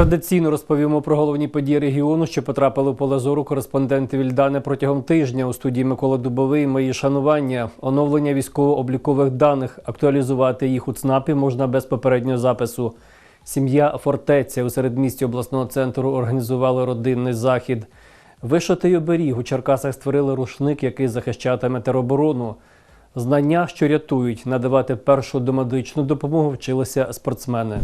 Традиційно розповімо про головні події регіону, що потрапили в поле зору кореспонденти Вільдани протягом тижня. У студії Микола Дубовий. Мої шанування, оновлення військово-облікових даних, актуалізувати їх у ЦНАПі можна без попереднього запису. Сім'я Фортеця у середмісті обласного центру організували родинний захід. Вишитий оберіг у Черкасах створили рушник, який захищатиме тероборону. Знання, що рятують, надавати першу домедичну допомогу вчилися спортсмени.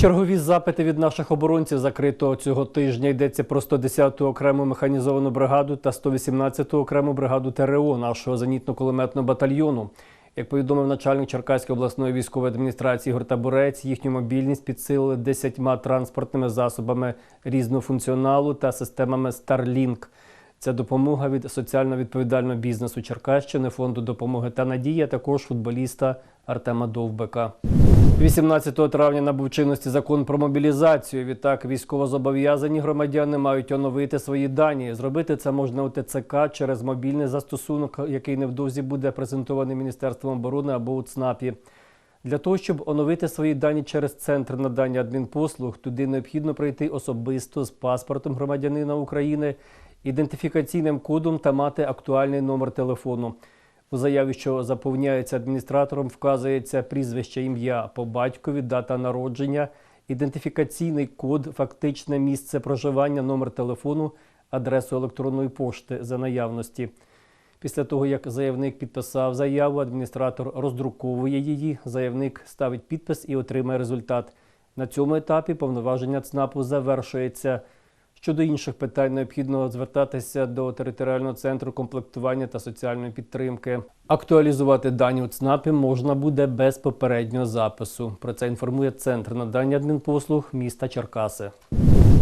Чергові запити від наших оборонців закрито цього тижня. Йдеться про 110-ту окрему механізовану бригаду та 118-ту окрему бригаду ТРО нашого зенітно-кулеметного батальйону. Як повідомив начальник Черкаської обласної військової адміністрації Ігор Табурець, їхню мобільність підсилили 10 транспортними засобами різного функціоналу та системами Starlink. Це допомога від соціально відповідального бізнесу Черкащини, фонду допомоги та надії, а також футболіста Артема Довбека. 18 травня набув чинності закон про мобілізацію. Відтак військовозобов'язані громадяни мають оновити свої дані. Зробити це можна у ТЦК через мобільний застосунок, який невдовзі буде презентований Міністерством оборони або у ЦНАПі. Для того, щоб оновити свої дані через центр надання адмінпослуг, туди необхідно пройти особисто з паспортом громадянина України, ідентифікаційним кодом та мати актуальний номер телефону. У заяві, що заповняється адміністратором, вказується прізвище, ім'я по батькові, дата народження, ідентифікаційний код, фактичне місце проживання, номер телефону, адресу електронної пошти за наявності. Після того, як заявник підписав заяву, адміністратор роздруковує її, заявник ставить підпис і отримає результат. На цьому етапі повноваження ЦНАПу завершується. Щодо інших питань необхідно звертатися до територіального центру комплектування та соціальної підтримки. Актуалізувати дані у ЦНАПі можна буде без попереднього запису. Про це інформує центр надання адмінпослуг міста Черкаси.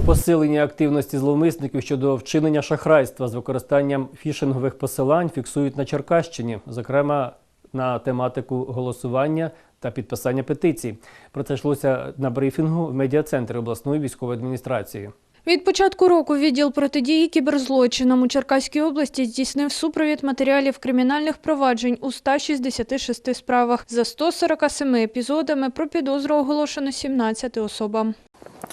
Посилення активності зловмисників щодо вчинення шахрайства з використанням фішингових посилань фіксують на Черкащині, зокрема на тематику голосування та підписання петицій. Про це йшлося на брифінгу в медіа-центрі обласної військової адміністрації. Від початку року відділ протидії кіберзлочинам у Черкаській області здійснив супровід матеріалів кримінальних проваджень у 166 справах. За 147 епізодами про підозру оголошено 17 особам.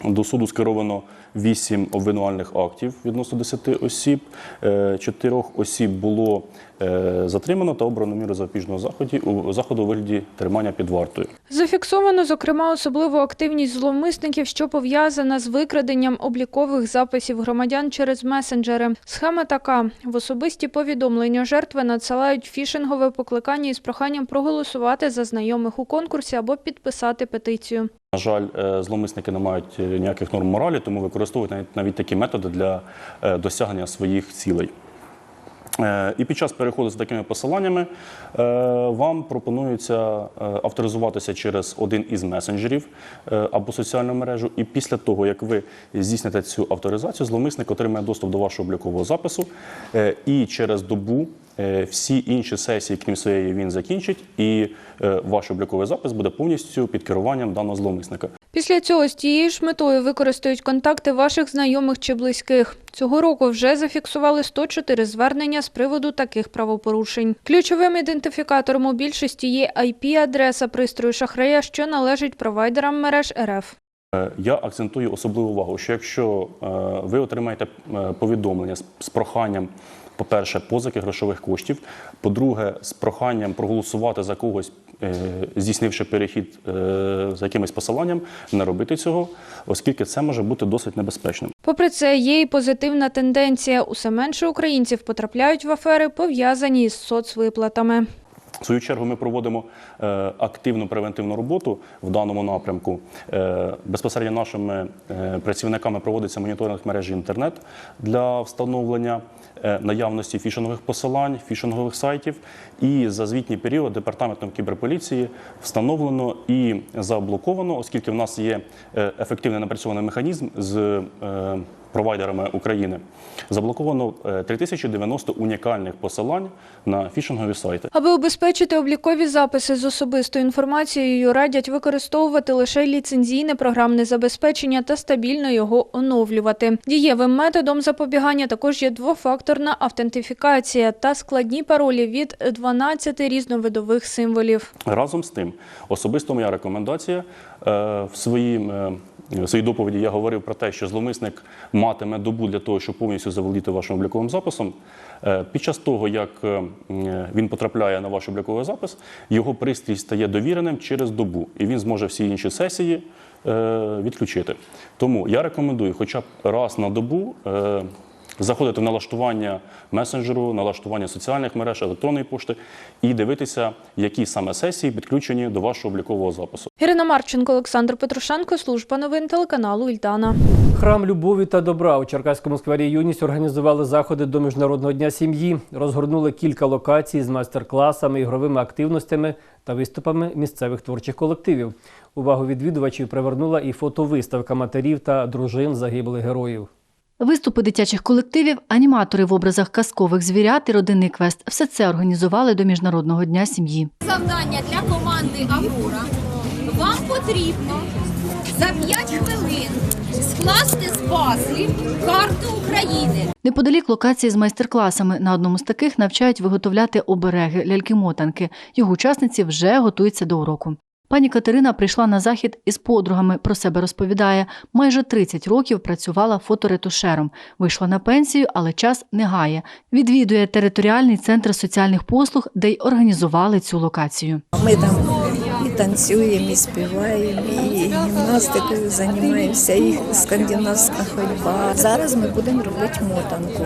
До суду скеровано 8 обвинувальних актів відносно 10 осіб. Е, Чотирьох осіб було е, затримано та обрано міру запобіжного заходу заходу у вигляді тримання під вартою. Зафіксовано, зокрема, особливу активність зловмисників, що пов'язана з викраденням облікових записів громадян через месенджери. Схема така: в особисті повідомлення жертви надсилають фішингове покликання із проханням проголосувати за знайомих у конкурсі або підписати петицію. На жаль, зломисники зловмисники не мають е, ніяких норм моралі, тому використовують навіть, навіть такі методи для е, досягнення своїх цілей. Е, І під час переходу з такими посиланнями е, вам пропонується е, авторизуватися через один із месенджерів або соціальну мережу. І після того, як ви здійсните цю авторизацію, зловмисник отримає доступ до вашого облікового запису. І через добу всі інші сесії, крім своєї, він закінчить, і ваш обліковий запис буде повністю під керуванням даного зловмисника. Після цього з тією ж метою використають контакти ваших знайомих чи близьких. Цього року вже зафіксували 104 звернення з приводу таких правопорушень. Ключовим ідентифікатором у більшості є IP-адреса пристрою шахрая, що належить провайдерам мереж РФ. Е, Я акцентую особливу увагу, що якщо е, ви отримаєте е, повідомлення з- проханням, по-перше, позики грошових коштів, по-друге, з проханням проголосувати за когось, здійснивши перехід е, за якимось посиланням, не робити цього, оскільки це може бути досить небезпечним. Попри це, є і позитивна тенденція. Усе менше українців потрапляють в афери, пов'язані з соцвиплатами. В свою чергу ми проводимо е, активну превентивну роботу в даному напрямку. Е, безпосередньо нашими е, працівниками проводиться моніторинг мережі інтернет для встановлення е, наявності фішингових посилань, фішингових сайтів. І за звітній період департаментом кіберполіції встановлено і заблоковано, оскільки в нас є е, ефективний напрацьований механізм з е, провайдерами України. Заблоковано е, 3090 унікальних посилань на фішингові сайти. Аби убезпечити облікові записи з особистою інформацією, радять використовувати лише ліцензійне програмне забезпечення та стабільно його оновлювати. Дієвим методом запобігання також є двофакторна автентифікація та складні паролі від 12 різновидових символів. Разом з тим, особисто моя рекомендація Е, В своїм, е, в своїй доповіді я говорив про те, що зловмисник матиме добу для того, щоб повністю заволодіти вашим обліковим записом. Е, Під час того, як е, він потрапляє на ваш обліковий запис, його пристрій стає довіреним через добу, і він зможе всі інші сесії е, відключити. Тому я рекомендую хоча б раз на добу е, заходити в налаштування месенджеру, налаштування соціальних мереж, електронної пошти і дивитися, які саме сесії підключені до вашого облікового запису. Ірина Марченко, Олександр Петрушенко, служба новин телеканалу Ільдана. Храм любові та добра у Черкаському сквері Юність організували заходи до Міжнародного дня сім'ї. Розгорнули кілька локацій з майстер-класами, ігровими активностями та виступами місцевих творчих колективів. Увагу відвідувачів привернула і фотовиставка матерів та дружин загиблих героїв. Виступи дитячих колективів, аніматори в образах казкових звірят і родинний квест все це організували до Міжнародного дня сім'ї. Завдання для команди Аврора. Вам потрібно за 5 хвилин скласти з пазлів карту України. Неподалік локації з майстер-класами. На одному з таких навчають виготовляти обереги ляльки-мотанки. Його учасниці вже готуються до уроку. Пані Катерина прийшла на захід із подругами. Про себе розповідає. Майже 30 років працювала фоторетушером. Вийшла на пенсію, але час не гає. Відвідує територіальний центр соціальних послуг, де й організували цю локацію. Ми там і танцюємо, і співаємо, і гімнастикою займаємося, і скандинавська ходьба. Зараз ми будемо робити мотанку.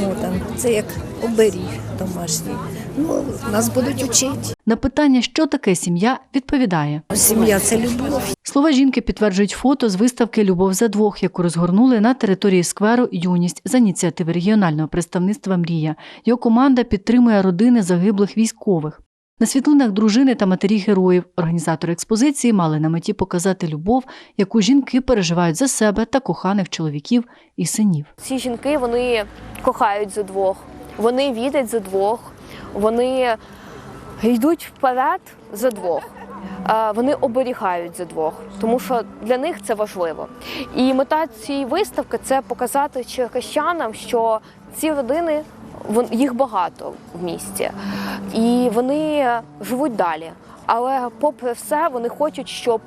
Мотанку. Це як оберіг домашній. Ну, нас будуть вчити. На питання, що таке сім'я, відповідає. Сім'я це любов. Слова жінки підтверджують фото з виставки Любов за двох, яку розгорнули на території скверу Юність за ініціативи регіонального представництва Мрія. Його команда підтримує родини загиблих військових. На світлинах дружини та матері героїв організатори експозиції мали на меті показати любов, яку жінки переживають за себе та коханих чоловіків і синів. Ці жінки вони кохають за двох, вони вірять за двох, вони йдуть вперед за двох. Вони оберігають за двох, тому що для них це важливо. І мета цієї виставки це показати черкащанам, що ці родини їх багато в місті, і вони живуть далі. Але, попри все, вони хочуть, щоб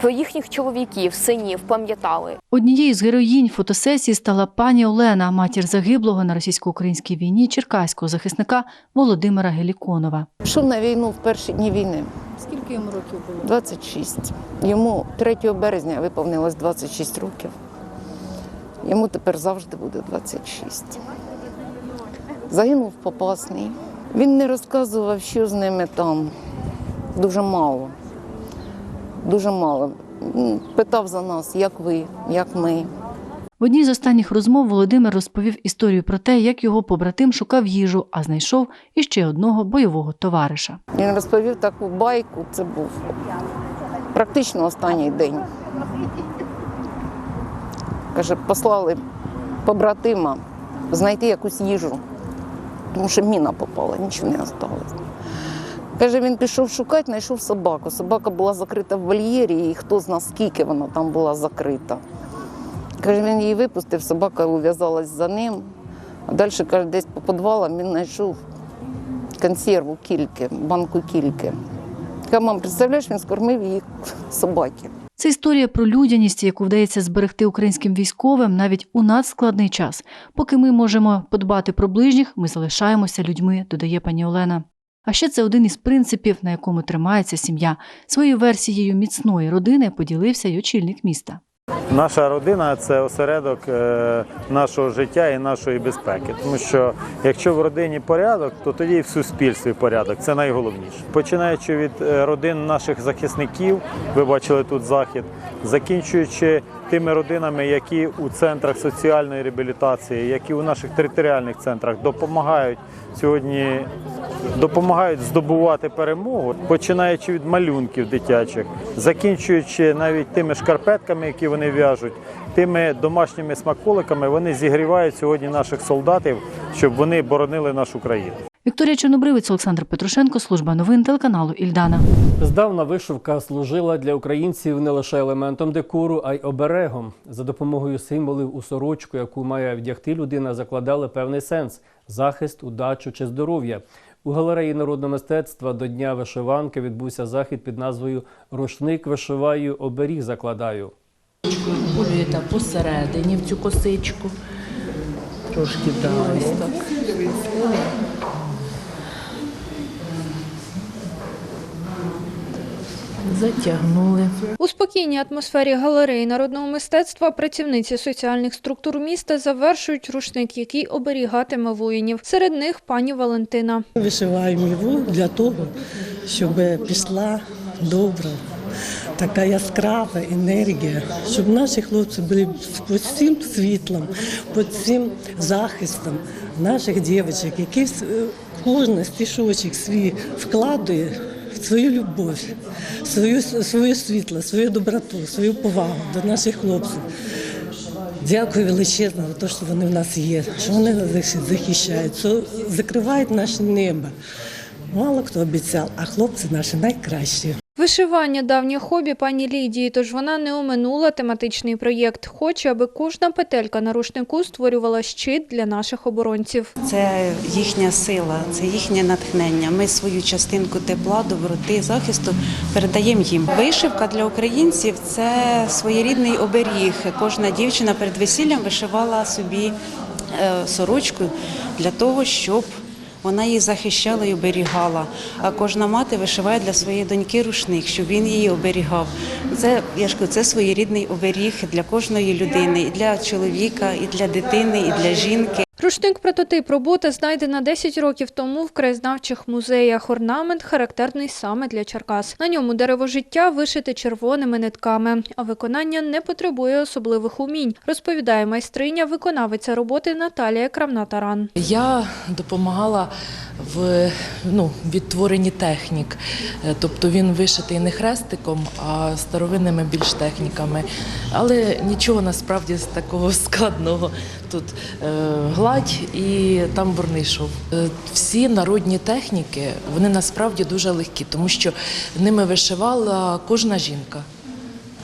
про їхніх чоловіків, синів пам'ятали. Однією з героїнь фотосесії стала пані Олена, матір загиблого на російсько-українській війні черкаського захисника Володимира Геліконова. Пішов на війну в перші дні війни. Скільки йому років було? 26. Йому 3 березня виповнилось 26 років. Йому тепер завжди буде 26. Загинув Попасний. Він не розказував, що з ними там. Дуже мало. Дуже мало. Питав за нас, як ви, як ми. В одній з останніх розмов Володимир розповів історію про те, як його побратим шукав їжу, а знайшов іще одного бойового товариша. Він розповів таку байку, це був практично останній день. Каже, послали побратима знайти якусь їжу, тому що міна попала, нічого не залишилось. Каже, він пішов шукати, знайшов собаку. Собака була закрита в вольєрі, і хто зна, скільки вона там була закрита. Каже, він її випустив, собака ув'язалась за ним. А далі, каже, десь по підвалам він знайшов консерву кільки, банку кільки. Каже, мам, представляєш, він скормив її собаки. Це історія про людяність, яку вдається зберегти українським військовим навіть у надскладний час. Поки ми можемо подбати про ближніх, ми залишаємося людьми, додає пані Олена. А ще це один із принципів, на якому тримається сім'я. Своєю версією міцної родини поділився й очільник міста. Наша родина це осередок е, нашого життя і нашої безпеки. Тому що якщо в родині порядок, то тоді і в суспільстві порядок. Це найголовніше. Починаючи від е, родин наших захисників, ви бачили тут захід, закінчуючи тими родинами, які у центрах соціальної реабілітації, які у наших територіальних центрах допомагають сьогодні. Допомагають здобувати перемогу, починаючи від малюнків дитячих, закінчуючи навіть тими шкарпетками, які вони в'яжуть, тими домашніми смаколиками, вони зігрівають сьогодні наших солдатів, щоб вони боронили нашу країну. Вікторія Чорнобривець, Олександр Петрушенко, служба новин телеканалу Ільдана. Здавна вишивка служила для українців не лише елементом декору, а й оберегом. За допомогою символів у сорочку, яку має вдягти людина, закладали певний сенс захист, удачу чи здоров'я. У галереї народного мистецтва до Дня вишиванки відбувся захід під назвою Рушник вишиваю, оберіг закладаю. Полюєте посередині в цю косичку. Трошки далі. так. Затягнули. У спокійній атмосфері галереї народного мистецтва працівниці соціальних структур міста завершують рушник, який оберігатиме воїнів. Серед них пані Валентина. Вишиваємо його для того, щоб пішла добра, така яскрава енергія, щоб наші хлопці були під цим світлом, під цим захистом наших дівчаток, які кожна стішочок свій вкладує свою любов, свою, своє світло, свою доброту, свою повагу до наших хлопців. Дякую величезно за те, що вони в нас є, що вони нас захищають, що закривають наше небо. Мало хто обіцяв, а хлопці наші найкращі. Вишивання давнє хобі пані Лідії, тож вона не оминула тематичний проєкт. Хоче, аби кожна петелька на рушнику створювала щит для наших оборонців. Це їхня сила, це їхнє натхнення. Ми свою частинку тепла, доброти, захисту передаємо їм. Вишивка для українців це своєрідний оберіг. Кожна дівчина перед весіллям вишивала собі е, сорочку для того, щоб вона її захищала і оберігала. А кожна мати вишиває для своєї доньки рушник, щоб він її оберігав. Це я ж кажу, це своєрідний оберіг для кожної людини, і для чоловіка, і для дитини, і для жінки. Рушник прототип роботи знайдена 10 років тому в краєзнавчих музеях. Орнамент характерний саме для Черкас. На ньому дерево життя вишите червоними нитками, а виконання не потребує особливих умінь, розповідає майстриня, виконавиця роботи Наталія Крамна-Таран. Я допомагала в ну, відтворенні технік. Е, Тобто він вишитий не хрестиком, а старовинними більш техніками. Але нічого насправді з такого складного. Тут е, гладь і тамбурний шов. Е, Всі народні техніки вони насправді дуже легкі, тому що ними вишивала кожна жінка.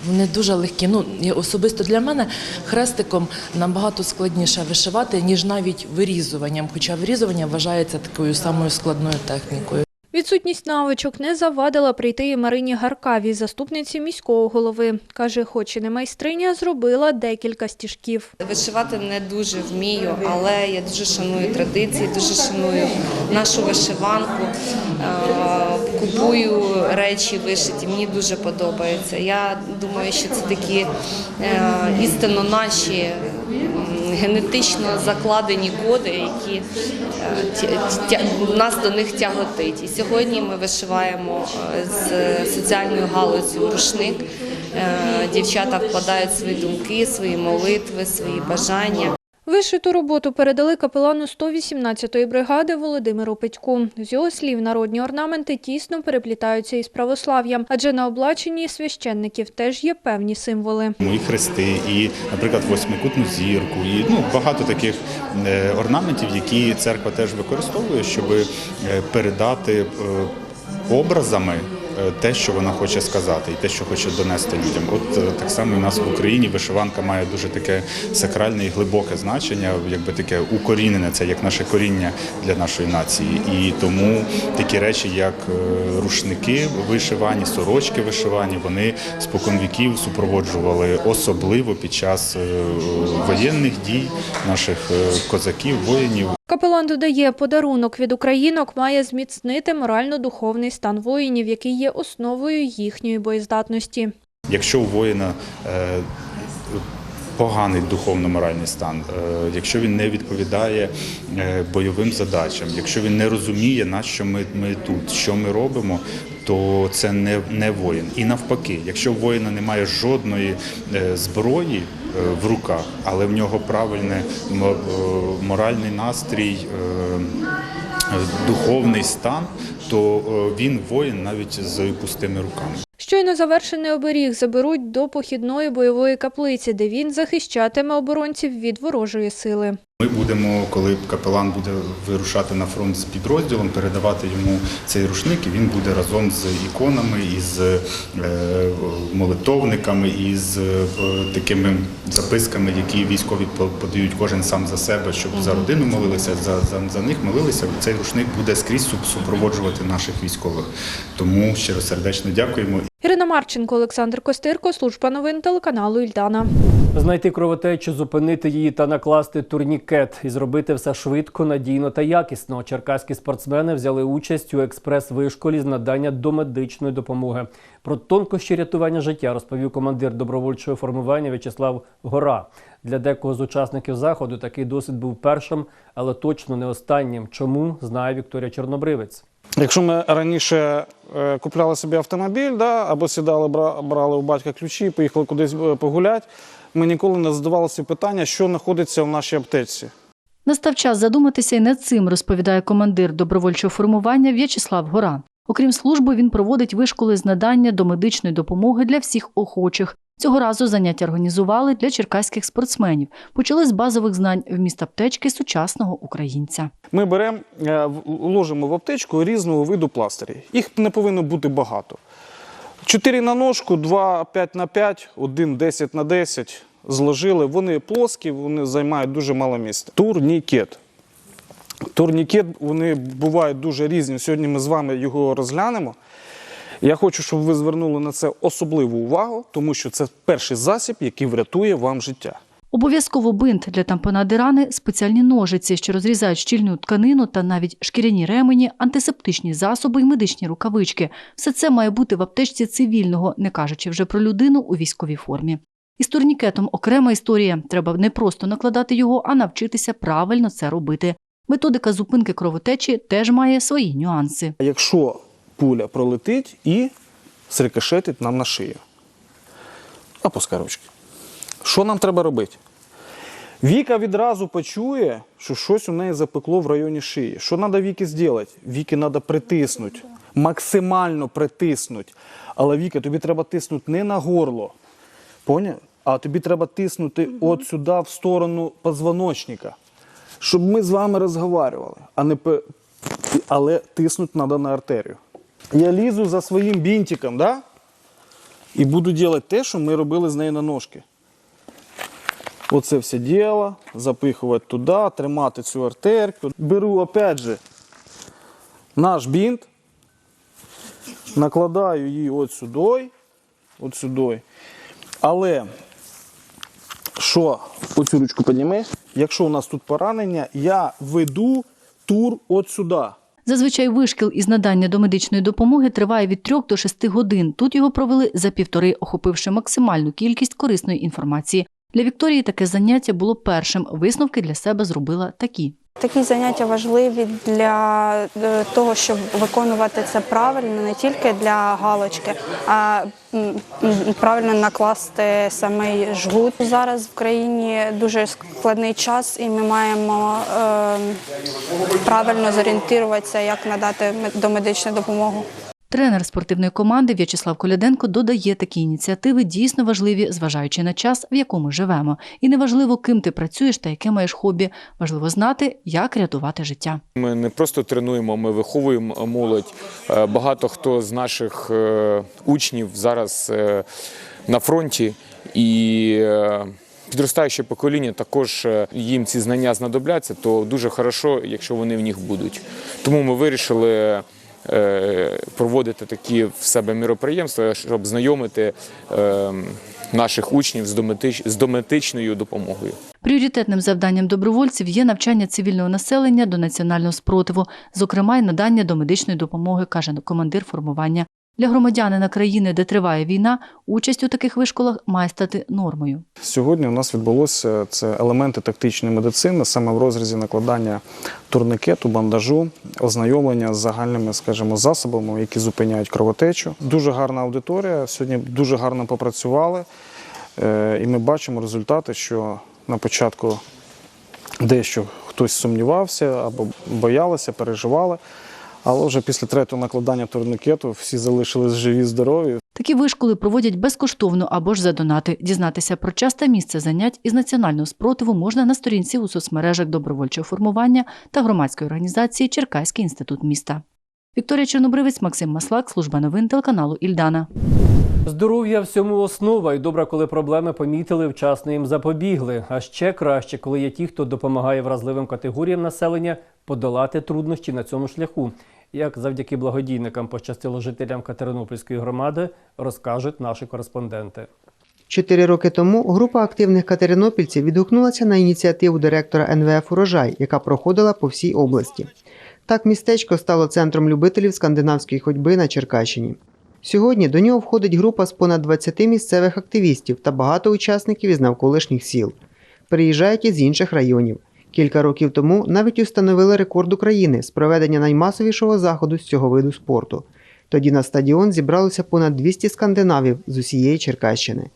Вони дуже легкі. Ну особисто для мене хрестиком набагато складніше вишивати, ніж навіть вирізуванням. Хоча вирізування вважається такою самою складною технікою. Відсутність навичок не завадила прийти і Марині Гаркавій, заступниці міського голови. Каже, хоч і не майстриня, зробила декілька стіжків. Вишивати не дуже вмію, але я дуже шаную традиції, дуже шаную нашу вишиванку. Е, Купую речі вишиті, мені дуже подобається. Я думаю, що це такі е, істинно наші генетично закладені коди, які е, нас до них тяготить. І сьогодні ми вишиваємо е, з соціальною галузю рушник. Е, Дівчата вкладають свої думки, свої молитви, свої бажання. Вишиту роботу передали капелану 118-ї бригади Володимиру Петьку. З його слів, народні орнаменти тісно переплітаються із православ'ям, адже на облаченні священників теж є певні символи. І хрести, і, наприклад, восьмикутну зірку, і ну багато таких е, орнаментів, які церква теж використовує, щоб е, передати е, образами. Е, Те, що вона хоче сказати, і те, що хоче донести людям. От е, так само у нас в Україні вишиванка має дуже таке сакральне і глибоке значення, якби таке укорінене, це як наше коріння для нашої нації. І тому такі речі, як е, рушники вишивані, сорочки вишивані, вони споконвіків супроводжували особливо під час воєнних дій наших козаків, воїнів. Капелан додає, подарунок від українок має зміцнити морально-духовний стан воїнів, який є основою їхньої боєздатності. Якщо у воїна е, поганий духовно-моральний стан, е, якщо він не відповідає е, бойовим задачам, якщо він не розуміє, на що ми, ми тут, що ми робимо, то це не, не воїн. І навпаки, якщо воїна немає жодної е, зброї е, в руках, але в нього правильний е, моральний настрій. Духовний стан, то він воїн навіть з пустими руками. Щойно завершений оберіг заберуть до похідної бойової каплиці, де він захищатиме оборонців від ворожої сили. Ми будемо, коли капелан буде вирушати на фронт з підрозділом, передавати йому цей рушник, і він буде разом з іконами, із е, молитовниками, із е, такими записками, які військові подають кожен сам за себе, щоб за родину молилися, за, за, за них молилися. Цей рушник буде скрізь супроводжувати наших військових. Тому щиросердечно дякуємо. Ірина Марченко, Олександр Костирко, служба новин телеканалу Ільдана. Знайти кровотечу, зупинити її та накласти турнікет і зробити все швидко, надійно та якісно. Черкаські спортсмени взяли участь у експрес-вишколі з надання домедичної допомоги. Про тонкощі рятування життя розповів командир добровольчого формування В'ячеслав Гора. Для декого з учасників заходу такий досвід був першим, але точно не останнім. Чому знає Вікторія Чорнобривець. Якщо ми раніше е, купляли собі автомобіль, да, або сідали, брали у батька ключі, поїхали кудись е, погуляти, ми ніколи не задавалися питання, що знаходиться в нашій аптечці. Настав час задуматися і над цим, розповідає командир добровольчого формування В'ячеслав Гора. Окрім служби, він проводить вишколи з надання домедичної допомоги для всіх охочих. Цього разу заняття організували для черкаських спортсменів. Почали з базових знань вміст аптечки сучасного українця. Ми беремо, е, в- ложимо в аптечку різного виду пластирі. Їх не повинно бути багато. 4 на ножку, 2 5 на 5, 1 10 на 10 зложили. Вони плоскі, вони займають дуже мало місця. Турнікет. Турнікет, вони бувають дуже різні. Сьогодні ми з вами його розглянемо. Я хочу, щоб ви звернули на це особливу увагу, тому що це перший засіб, який врятує вам життя. Обов'язково бинт для тампонади рани, спеціальні ножиці, що розрізають щільну тканину та навіть шкіряні ремені, антисептичні засоби і медичні рукавички. Все це має бути в аптечці цивільного, не кажучи вже про людину у військовій формі. Із турнікетом окрема історія. Треба не просто накладати його, а навчитися правильно це робити. Методика зупинки кровотечі теж має свої нюанси. Якщо пуля пролетить і срикошетить нам на шию. Опускай ручки. Що нам треба робити? Віка відразу почує, що щось у неї запекло в районі шиї. Що треба Віки зробити? Віки треба притиснути, максимально притиснути. Але Віка, тобі треба тиснути не на горло, поняв? а тобі треба тиснути от сюди, в сторону позвоночника, щоб ми з вами розговорювали, а не пе- але тиснути треба на артерію. Я лізу за своїм бінтиком, да? і буду робити те, що ми робили з нею на ножки. Оце все діло, запихувати туди, тримати цю артерку. Беру, опять же, наш бінт, накладаю її от сюди, от сюди. Але що, оцю ручку підніми, якщо у нас тут поранення, я веду тур от сюди. Зазвичай вишкіл із надання домедичної допомоги триває від 3 до 6 годин. Тут його провели за півтори, охопивши максимальну кількість корисної інформації. Для Вікторії таке заняття було першим. Висновки для себе зробила такі. Такі заняття важливі для е, того, щоб виконувати це правильно, не тільки для галочки, а правильно накласти самий жгут. Зараз в країні дуже складний час, і ми маємо е, правильно зорієнтуватися, як надати мед- домедичну допомогу. Тренер спортивної команди В'ячеслав Коляденко додає, такі ініціативи дійсно важливі, зважаючи на час, в якому живемо. І неважливо, ким ти працюєш та яке маєш хобі. Важливо знати, як рятувати життя. Ми не просто тренуємо, ми виховуємо молодь. Е, Багато хто з наших е, учнів зараз е, на фронті і. Підростаюче покоління також їм ці знання знадобляться, то дуже хорошо, якщо вони в них будуть. Тому ми вирішили проводити такі в себе міроприємства, щоб знайомити е, наших учнів з дометичною допомогою. Пріоритетним завданням добровольців є навчання цивільного населення до національного спротиву, зокрема й надання домедичної допомоги, каже командир формування. Для громадянина країни, де триває війна, участь у таких вишколах має стати нормою. Сьогодні у нас відбулося це елементи тактичної медицини, саме в розрізі накладання турникету, бандажу, ознайомлення з загальними, скажімо, засобами, які зупиняють кровотечу. Дуже гарна аудиторія. Сьогодні дуже гарно попрацювали, Е, і ми бачимо результати, що на початку дещо хтось сумнівався або боялися, переживали. Але вже після третього накладання турникету всі залишились живі, здорові. Такі вишколи проводять безкоштовно або ж за донати. Дізнатися про час та місце занять із національного спротиву можна на сторінці у соцмережах добровольчого формування та громадської організації Черкаський інститут міста. Вікторія Чорнобривець, Максим Маслак, служба новин телеканалу Ільдана. Здоров'я всьому основа, і добре, коли проблеми помітили, вчасно їм запобігли. А ще краще, коли є ті, хто допомагає вразливим категоріям населення подолати труднощі на цьому шляху. Як завдяки благодійникам пощастило жителям Катеринопільської громади, розкажуть наші кореспонденти. Чотири роки тому група активних катеринопільців відгукнулася на ініціативу директора НВФ Урожай, яка проходила по всій області. Так містечко стало центром любителів скандинавської ходьби на Черкащині. Сьогодні до нього входить група з понад 20 місцевих активістів та багато учасників із навколишніх сіл. Приїжджають із інших районів. Кілька років тому навіть установили рекорд України з проведення наймасовішого заходу з цього виду спорту. Тоді на стадіон зібралося понад 200 скандинавів з усієї Черкащини.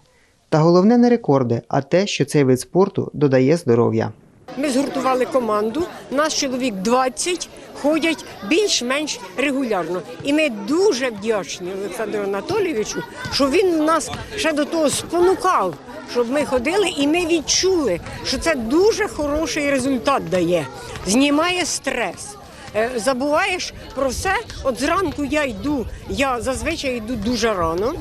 Та головне не рекорди, а те, що цей вид спорту додає здоров'я. Ми згуртували команду. Нас чоловік 20 ходять більш-менш регулярно. І ми дуже вдячні Олександру Анатолійовичу, що він нас ще до того спонукав, щоб ми ходили, і ми відчули, що це дуже хороший результат дає. Знімає стрес. Е, Забуваєш про все. От зранку я йду, я зазвичай йду дуже рано,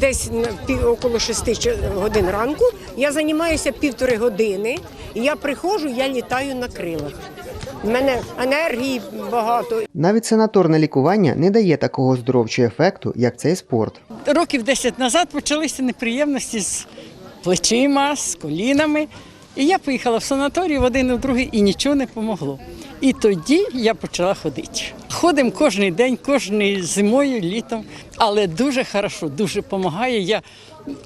десь на пів около 6 годин ранку. Я займаюся півтори години, і я приходжу, я літаю на крилах. У мене енергії багато. Навіть санаторне лікування не дає такого здоровчого ефекту, як цей спорт. Років 10 назад почалися неприємності з плечима, з колінами. І я поїхала в санаторій в один і в другий і нічого не помогло. І тоді я почала ходити. Ходимо кожен день, кожною зимою, літом, але дуже хорошо, дуже допомагає. Я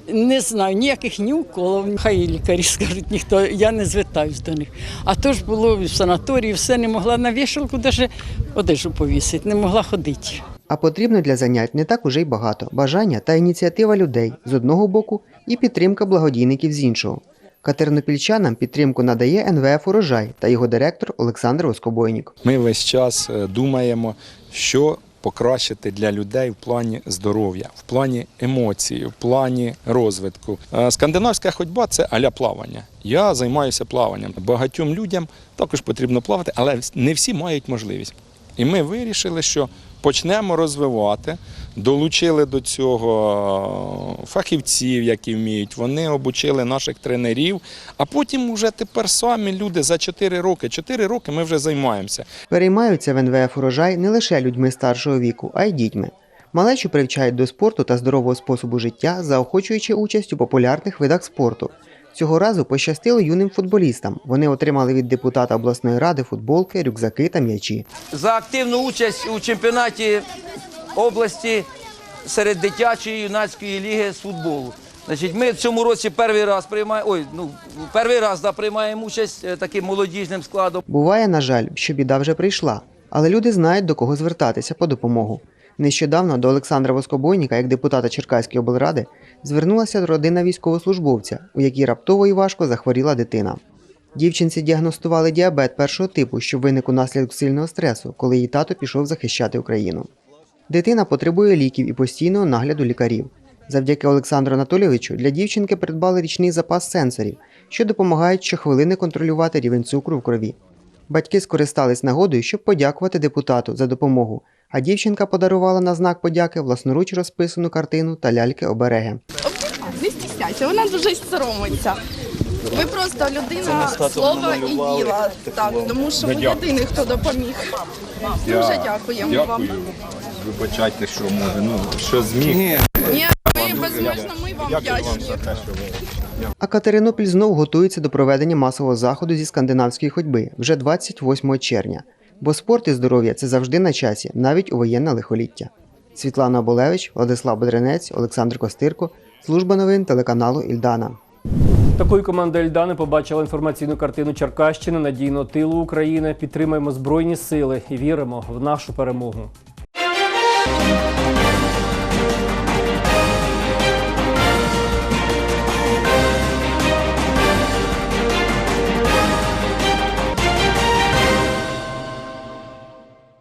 не знаю ніяких ні уколів, хай лікарі скажуть, ніхто, я не звертаюсь до них. А то ж було в санаторії, все не могла на вішалку навіть одежу повісити, не могла ходити. А потрібно для занять не так уже й багато бажання та ініціатива людей з одного боку і підтримка благодійників з іншого. Катеринопільчанам підтримку надає НВФ Урожай та його директор Олександр Воскобойнік. Ми весь час е, думаємо, що покращити для людей в плані здоров'я, в плані емоцій, в плані розвитку. Е, Скандинавська ходьба це аля плавання. Я займаюся плаванням. Багатьом людям також потрібно плавати, але не всі мають можливість. І ми вирішили, що почнемо розвивати, долучили до цього фахівців, які вміють. Вони обучили наших тренерів, а потім вже тепер самі люди за 4 роки. 4 роки ми вже займаємося. Переймаються в НВФ Урожай не лише людьми старшого віку, а й дітьми. Малечу привчають до спорту та здорового способу життя, заохочуючи участь у популярних видах спорту. Цього разу пощастило юним футболістам. Вони отримали від депутата обласної ради футболки, рюкзаки та м'ячі. за активну участь у чемпіонаті області серед дитячої юнацької ліги з футболу. Значить, ми в цьому році перший раз приймаємо, ой, ну перший раз да, приймаємо участь е, таким молодіжним складом. Буває, на жаль, що біда вже прийшла, але люди знають до кого звертатися по допомогу. Нещодавно до Олександра Воскобойніка, як депутата Черкаської облради, звернулася родина військовослужбовця, у якій раптово і важко захворіла дитина. Дівчинці діагностували діабет першого типу, що виник унаслідок сильного стресу, коли її тато пішов захищати Україну. Дитина потребує ліків і постійного нагляду лікарів. Завдяки Олександру Анатолійовичу для дівчинки придбали річний запас сенсорів, що допомагають щохвилини контролювати рівень цукру в крові. Батьки скористались нагодою, щоб подякувати депутату за допомогу, а дівчинка подарувала на знак подяки власноруч розписану картину та ляльки-обереги. Не стісняйся, вона дуже соромиться. Ви просто людина слова і діла. Так, тому що Ми ви єдиний, хто допоміг. Дуже дякуємо вам. Вибачайте, що може, ну що зміг. Ні, безмежно ми вам вдячні. А Катеринопіль знов готується до проведення масового заходу зі скандинавської ходьби вже 28 червня. Бо спорт і здоров'я це завжди на часі, навіть у воєнне лихоліття. Світлана Болевич, Владислав Бодренець, Олександр Костирко, служба новин телеканалу Ільдана. Такою команда Ельдани побачила інформаційну картину Черкащини, надійного тилу України. Підтримаємо збройні сили і віримо в нашу перемогу.